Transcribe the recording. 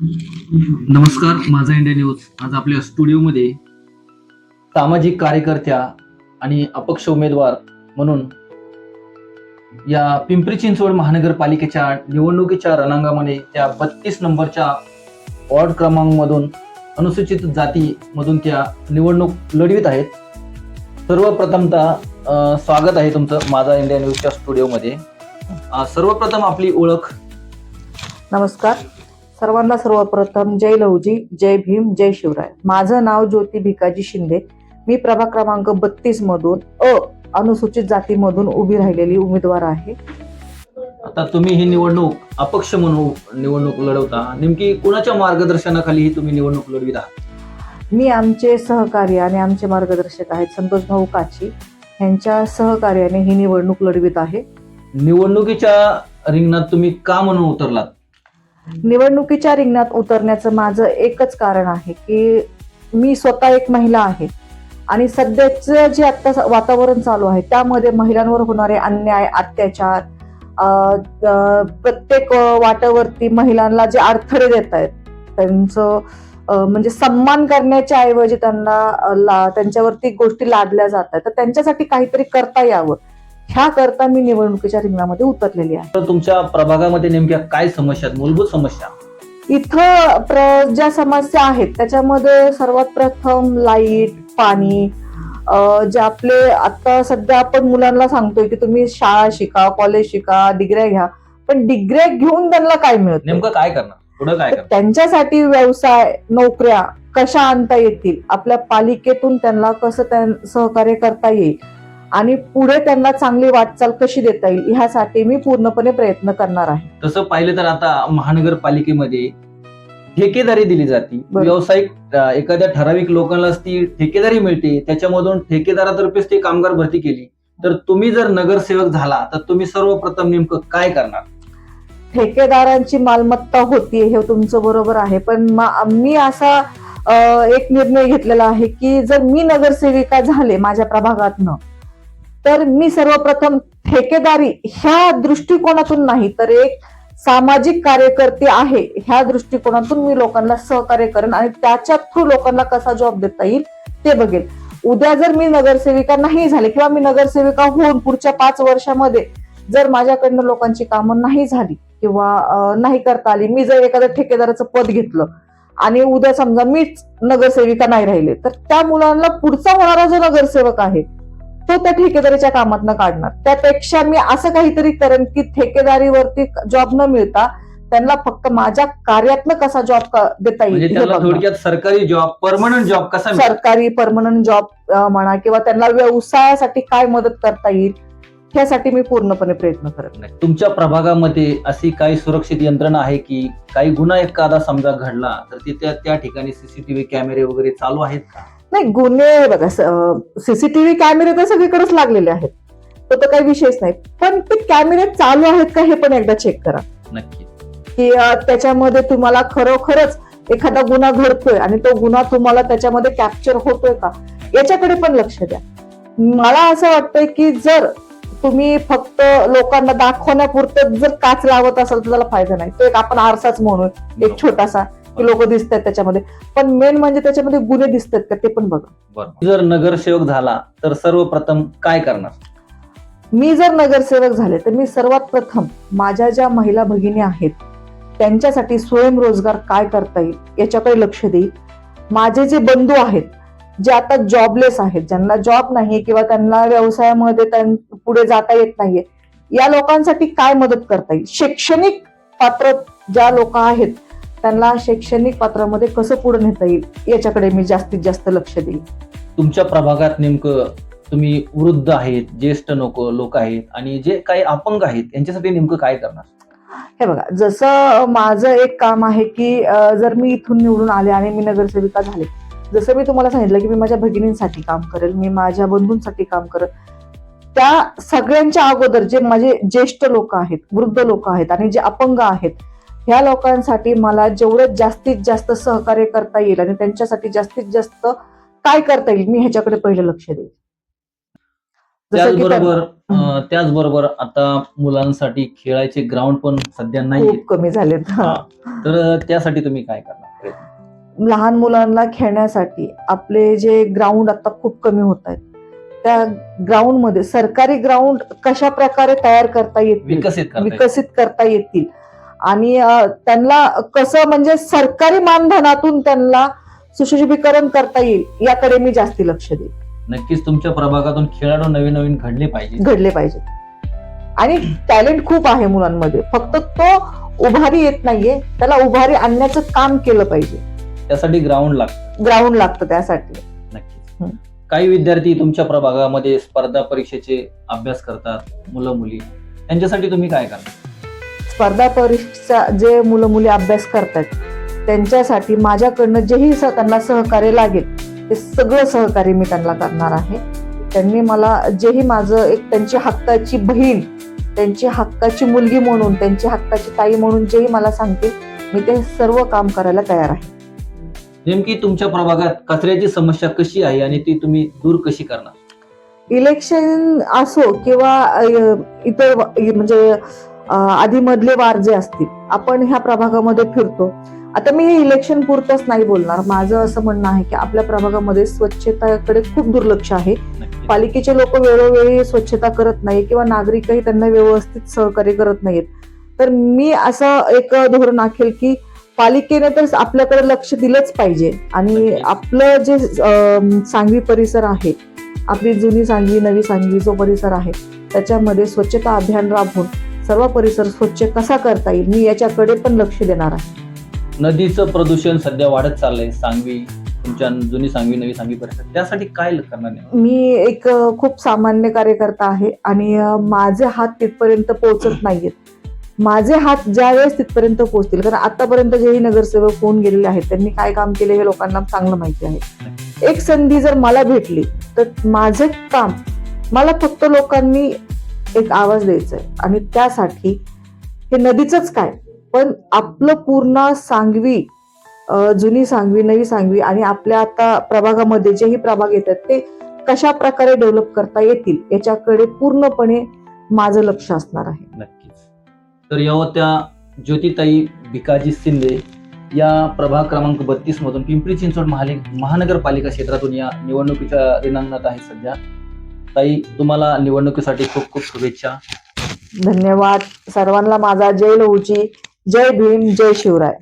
नमस्कार माझा India news. आज आपल्या स्टुडिओमध्ये सामाजिक कार्यकर्त्या आणि अपक्ष उमेदवार म्हणून या पिंपरी चिंचवड महानगरपालिकेच्या निवडणुकीच्या रणांगामध्ये त्या बत्तीस नंबरच्या वॉर्ड क्रमांकमधून अनुसूचित जातीमधून त्या निवडणूक लढवित आहेत. सर्वप्रथमतः स्वागत आहे तुमचं माझा इंडिया न्यूजच्या स्टुडिओमध्ये. सर्वप्रथम आपली ओळख. नमस्कार. सर्वांना सर्वप्रथम जय लहुजी जय भीम जय शिवराय. माझं नाव ज्योती भिकाजी शिंदे. मी प्रभाग क्रमांक बत्तीस मधून अ अनुसूचित जातीमधून उभी राहिलेली उमेदवार आहे. आता तुम्ही ही निवडणूक अपक्ष म्हणून निवडणूक लढवता. नेमकी कोणाच्या मार्गदर्शनाखाली ही तुम्ही निवडणूक लढवित आहात? मी आमचे सहकारी आणि आमचे मार्गदर्शक आहेत संतोष भाऊ काची. यांच्या सहकार्याने ही निवडणूक लढवित आहे. निवडणुकीच्या रिंगणात तुम्ही का म्हणून उतरलात? निवडणुकीच्या रिंगणात उतरण्याचं माझं एकच कारण आहे की मी स्वतः एक महिला आहे. आणि सध्याचं जे आता वातावरण चालू आहे त्यामध्ये महिलांवर होणारे अन्याय अत्याचार प्रत्येक वाटावरती महिलांना जे अडथळे देत आहेत त्यांचं म्हणजे सन्मान करण्याच्या ऐवजी त्यांना ला- त्यांच्यावरती गोष्टी लादल्या जात आहेत. तर त्यांच्यासाठी काहीतरी करता यावं. ह्या करता मी निवडणुकीच्या रिंगणामध्ये उतरलेली आहे. तर तुमच्या प्रभागामध्ये नेमक्या काय समस्या आहेत? मूलभूत समस्या. इथं प्र ज्या समस्या आहेत त्याच्यामध्ये सर्वात प्रथम लाइट पाणी अं, जे आपले आता सध्या आपण मुलांना सांगतोय की तुम्ही शाळा शिका कॉलेज शिका डिग्र्या घ्या पण डिग्र्या घेऊन त्यांना काय मिळत नेमकं काय करणार? पुढं काय तर करणार? त्यांच्यासाठी व्यवसाय नोकऱ्या कशा आणता येतील? आपल्या पालिकेतून त्यांना कसं त्यां- सहकार्य करता येईल? आणि पुढे त्यांना चांगली वाटचाल कशी देता येईल ह्यासाठी मी पूर्णपणे प्रयत्न करणार आहे. तसं पाहिलं तर आता महानगरपालिकेमध्ये ठेकेदारी दिली जाते. व्यावसायिक एखाद्या ठराविक लोकांनाच ती ठेकेदारी मिळते त्याच्यामधून ठेकेदारातर्फेच ती कामगार भरती केली. तर तुम्ही जर नगरसेवक झाला तर तुम्ही सर्वप्रथम नेमकं काय करणार? ठेकेदारांची मालमत्ता होती हे तुमचं बरोबर आहे. पण मा- असा एक निर्णय घेतलेला आहे की जर मी नगरसेविका झाले माझ्या प्रभागातनं तर मी सर्वप्रथम ठेकेदारी ह्या दृष्टिकोनातून नाही तर एक सामाजिक कार्यकर्ते आहे ह्या दृष्टिकोनातून मी लोकांना सहकार्य करेन आणि त्याच्या थ्रू लोकांना कसा जॉब देता येईल ते बघेल उद्या जर मी नगरसेविका नाही झाले किंवा मी नगरसेविका होऊन पुढच्या पाच वर्षामध्ये जर माझ्याकडनं लोकांची कामं नाही झाली किंवा नाही करता आली मी जर एखाद्या ठेकेदाराचं पद घेतलं आणि उद्या समजा मीच नगरसेविका नाही राहिले तर त्या मुलांना पुढचा होणारा जो नगरसेवक आहे तो त्या ठेकेदारीच्या कामातनं काढणार त्यापेक्षा मी असं काहीतरी करेन की ठेकेदारीवरती जॉब न मिळता त्यांना फक्त माझ्या कार्यातनं कसा जॉब देता म्हणजे येईल बघणार. थोडक्यात सरकारी जॉब परमनंट जॉब कसा सरकारी परमनंट जॉब म्हणा किंवा त्यांना व्यवसायासाठी काय मदत करता येईल ह्यासाठी मी पूर्णपणे प्रयत्न करत नाही. तुमच्या प्रभागामध्ये अशी काही सुरक्षित यंत्रणा आहे की काही गुन्हा एखादा समजा घडला तर तिथे त्या ठिकाणी सीसीटीव्ही कॅमेरे वगैरे चालू आहेत का नाही गुन्हे बघा सीसीटीव्ही कॅमेरे तर सगळीकडेच लागलेले आहेत. तो तर काही विषयच नाही. पण ते कॅमेरे चालू आहेत का हे पण एकदा चेक करा. नक्की. की त्याच्यामध्ये तुम्हाला खरोखरच एखादा गुन्हा घडतोय आणि तो गुन्हा तुम्हाला त्याच्यामध्ये कॅप्चर होतोय का याच्याकडे पण लक्ष द्या. मला असं वाटतंय की जर तुम्ही फक्त लोकांना दाखवण्यापुरतं जर काच लावत असाल तर त्याला फायदा नाही. तो एक आपण आरसाच म्हणून एक छोटासा की लोक दिसत आहेत त्याच्यामध्ये. पण मेन म्हणजे त्याच्यामध्ये गुन्हे दिसत आहेत का ते पण बघा. बरोबर जर नगरसेवक झाला तर सर्वप्रथम काय करणार? मी जर नगरसेवक झाले तर मी सर्वात प्रथम माझ्या ज्या महिला भगिनी आहेत त्यांच्यासाठी स्वयंरोजगार काय करता येईल याच्याकडे लक्ष देईल. माझे जे बंधू आहेत जे आता जॉबलेस आहेत ज्यांना जॉब नाही किंवा त्यांना व्यवसायामध्ये पुढे जाता येत नाहीये या लोकांसाठी काय मदत करता येईल? शैक्षणिक पात्र ज्या लोक आहेत त्यांना शैक्षणिक पात्रामध्ये कसं पुढे नेता येईल याच्याकडे मी जास्तीत जास्त लक्ष देईल तुमच्या प्रभागात नेमकं तुम्ही वृद्ध आहेत ज्येष्ठ लोक लोक आहेत आणि जे काही अपंग आहेत यांच्यासाठी नेमकं काय करणार? हे बघा जसं माझं एक काम आहे की जर मी इथून निवडून आले आणि मी नगरसेविका झाले जसं मी तुम्हाला सांगितलं की मी माझ्या भगिनींसाठी काम करेल मी माझ्या बंधूंसाठी काम करेल त्या सगळ्यांच्या अगोदर जे माझे ज्येष्ठ लोक आहेत वृद्ध लोक आहेत आणि जे अपंग आहेत ह्या लोकांसाठी मला जेवढं जास्तीत जास्त सहकार्य करता येईल आणि त्यांच्यासाठी जास्तीत जास्त काय करता येईल मी ह्याच्याकडे पहिलं लक्ष देईल त्याचबरोबर त्याचबरोबर आता मुलांसाठी खेळायचे ग्राउंड पण सध्या नाही खूप कमी झालेत. तर त्यासाठी तुम्ही काय करणार लहान मुलांना खेळण्यासाठी आपले जे ग्राउंड आता खूप कमी होत आहेत त्या ग्राउंडमध्ये सरकारी ग्राउंड कशा प्रकारे तयार करता येतील. विकसित करता येतील आणि त्यांना कसं म्हणजे सरकारी मानधनातून त्यांना सुशोभीकरण करता येईल याकडे मी जास्ती लक्ष देईन. नक्कीच तुमच्या प्रभागातून खेळाडू नवीन नवीन घडले पाहिजे घडले पाहिजे आणि टॅलेंट खूप आहे मुलांमध्ये. फक्त तो उभारी येत नाहीये त्याला उभारी आणण्याचं काम केलं पाहिजे. त्यासाठी ग्राउंड लागतं. ग्राउंड लागतं त्यासाठी. नक्कीच. काही विद्यार्थी तुमच्या प्रभागामध्ये स्पर्धा परीक्षेचे अभ्यास करतात मुलं मुली त्यांच्यासाठी तुम्ही काय करणार स्पर्धा परीक्षा जे मुलं मुली अभ्यास करतात त्यांच्यासाठी माझ्याकडनं जेही स- त्यांना सहकार्य लागेल ते सगळं सहकार्य मी त्यांना करणार आहे. त्यांनी मला जेही माझं एक त्यांची हक्काची बहीण त्यांची हक्काची मुलगी म्हणून त्यांची हक्काची ताई म्हणून जेही मला सांगतील मी ते सर्व काम करायला तयार आहे. नेमकी तुमच्या प्रभागात कचऱ्याची समस्या कशी आहे आणि ती तुम्ही दूर कशी करणार? इलेक्शन असो किंवा इतर म्हणजे आधी मधले वार जे असतील आपण ह्या प्रभागामध्ये फिरतो. आता मी हे इलेक्शन पुरतच नाही बोलणार. माझं असं म्हणणं आहे की आपल्या प्रभागामध्ये स्वच्छतेकडे खूप दुर्लक्ष आहे. पालिकेचे लोक वेळोवेळी स्वच्छता करत नाही किंवा नागरिकही त्यांना व्यवस्थित सहकार्य करत नाहीत. तर मी असं एक धोरण आखेल की पालिकेने तर आपल्याकडे लक्ष दिलंच पाहिजे. आणि. आपलं जे सांगवी परिसर आहे आपली जुनी सांगवी नवी सांगवी जो परिसर आहे त्याच्यामध्ये स्वच्छता अभियान राबवून सर्व परिसर स्वच्छ कसा करता येईल मी याच्याकडे पण लक्ष देणार आहे. नदीचं प्रदूषण सध्या वाढत चाललंय सांगवी तुमच्या जुनी सांगवी नवी सांगवी परिसर त्यासाठी काय करणार नाही मी एक खूप सामान्य कार्यकर्ता आहे आणि माझे हात तिथपर्यंत पोहोचत नाहीयेत. माझे हात ज्या वेळेस तिथपर्यंत पोहोचतील कारण आतापर्यंत जेही नगरसेवक होऊन गेलेले आहेत त्यांनी काय काम केले हे लोकांना चांगलं माहिती आहे. एक संधी जर मला भेटली तर माझे काम मला फक्त लोकांनी एक आवाज द्यायचा आहे आणि त्यासाठी हे नदीचंच काय? पण आपलं पूर्ण सांगवी जुनी सांगवी नवी सांगवी आणि आपल्या आता प्रभागामध्ये जेही प्रभाग येतात ते कशा प्रकारे डेव्हलप करता येतील याच्याकडे पूर्णपणे माझं लक्ष असणार आहे. नक्कीच. तर या होत्या ज्योतिताई भिकाजी शिंदे या प्रभाग क्रमांक बत्तीस मधून पिंपरी चिंचवड महाले महानगरपालिका क्षेत्रातून या निवडणुकीच्या रिंगणात आहे सध्या. ताई तुम्हाला निवडणुकीसाठी खूप खूप शुभेच्छा. धन्यवाद. सर्वांना माझा जय लहूची. जय भीम जय शिवराय.